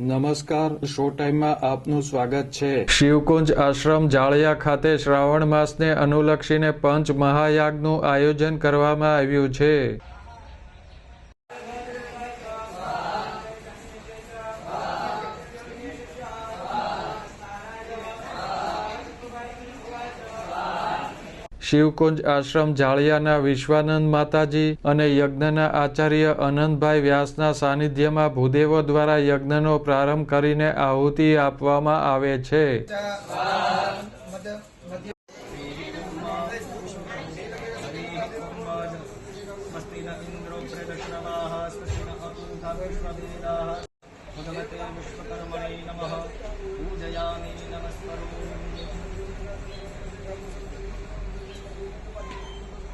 નમસ્કાર, શો ટાઈમમાં આપનું સ્વાગત છે. શિવકુંજ આશ્રમ જાળિયા ખાતે શ્રાવણ માસને અનુલક્ષીને પંચ મહાયાગનું આયોજન કરવામાં આવ્યું છે. શિવકુંજ આશ્રમ જાળિયાના વિશ્વાનંદ માતાજી અને યજ્ઞના આચાર્ય અનંતભાઈ વ્યાસના સાનિધ્યમાં ભૂદેવો દ્વારા યજ્ઞનો પ્રારંભ કરીને આહુતિ આપવામાં આવે છે. ભગવતે વિશ્વકર્મણે નમઃ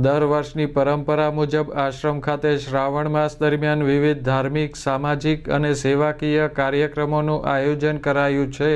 દર વર્ષની પરંપરા મુજબ આશ્રમ ખાતે શ્રાવણ માસ દરમિયાન વિવિધ ધાર્મિક, સામાજિક અને સેવાકીય કાર્યક્રમોનું આયોજન કરાયું છે.